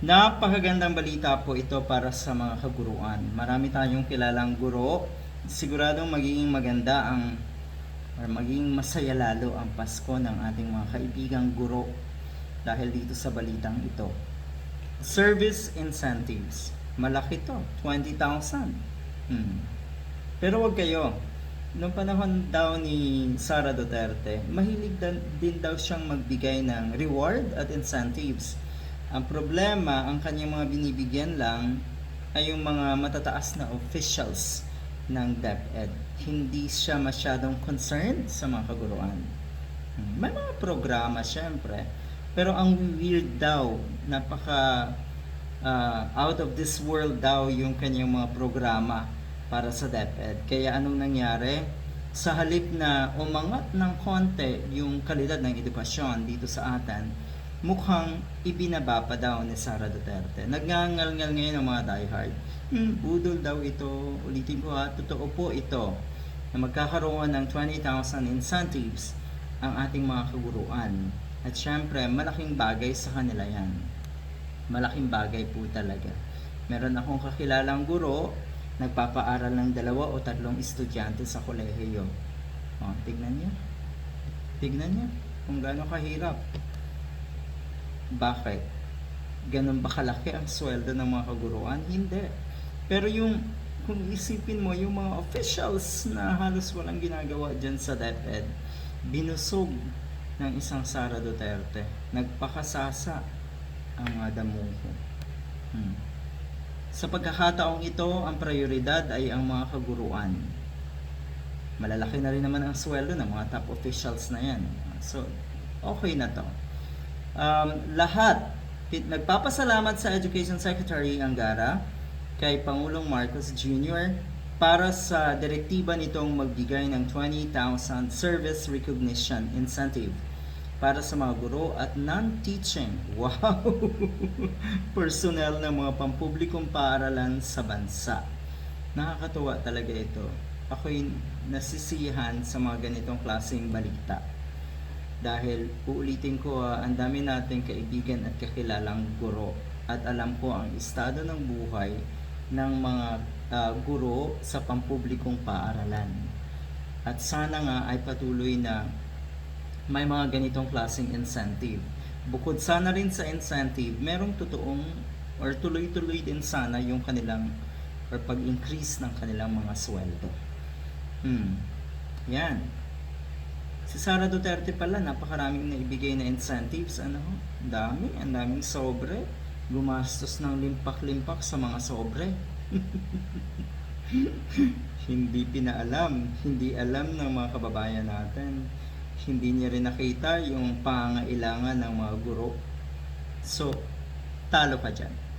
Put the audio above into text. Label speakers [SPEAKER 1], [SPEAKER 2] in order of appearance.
[SPEAKER 1] Napakagandang balita po ito para sa mga kaguruan. Marami tayong kilalang guro. Siguradong magiging maganda ang or magiging masaya lalo ang Pasko ng ating mga kaibigang guro dahil dito sa balitang ito. Service incentives. Malaki to, 20,000. Hmm. Pero wag kayo. Noong panahon daw ni Sara Duterte, mahilig din daw siyang magbigay ng reward at incentives. Ang problema, ang kanyang mga binibigyan lang ay yung mga matataas na officials ng DepEd. Hindi siya masyadong concerned sa mga kaguruan. May mga programa syempre, pero ang weird daw, napaka ah, out of this world daw yung kanyang mga programa para sa DepEd. Kaya anong nangyari? Sa halip na umangat ng konti yung kalidad ng edukasyon dito sa atin, mukhang ibinaba pa daw ni Sara Duterte. Nagngangal-ngal ngayon ang mga diehard. Hmm, budol daw ito. Ulitin ko ha, totoo po ito na magkakaroon ng 20,000 incentives ang ating mga kaguruan. At syempre, malaking bagay sa kanila yan. Malaking bagay po talaga. Meron akong kakilalang guro, nagpapaaral ng dalawa o tatlong estudyante sa kolehiyo. O, tignan niya. Tignan niya kung gaano kahirap. Bakit? Ganun ba kalaki ang sweldo ng mga kaguruan? Hindi. Pero yung, kung isipin mo, yung mga officials na halos walang ginagawa dyan sa DepEd, binusog ng isang Sara Duterte. Nagpakasasa ang mga damuho. Hmm. Sa pagkakataong ito, ang prioridad ay ang mga kaguruan. Malalaki na rin naman ang sweldo ng mga top officials na yan. So, okay na to. Um, lahat, nagpapasalamat sa Education Secretary Angara kay Pangulong Marcos Jr. para sa direktiba nitong magbigay ng 20,000 Service Recognition Incentive para sa mga guro at non-teaching, wow, personnel ng mga pampublikong paaralan sa bansa. Nakakatuwa talaga ito. Ako'y nasisiyahan sa mga ganitong klaseng balita. Dahil uulitin ko, ah, ang dami nating kaibigan at kakilalang guro at alam ko ang estado ng buhay ng mga ah, guro sa pampublikong paaralan. At sana nga ay patuloy na may mga ganitong klaseng incentive. Bukod sana rin sa incentive, merong totoong or tuloy-tuloy din sana yung kanilang or pag-increase ng kanilang mga sweldo. Hmm. Yan. Si Sara Duterte pala, napakaraming naibigay na incentives. Ano? Ang dami, ang daming sobre. Gumastos ng limpak-limpak sa mga sobre. hindi pinaalam, hindi alam ng mga kababayan natin. Hindi niya rin nakita yung pangailangan ng mga guro. So, talo ka dyan.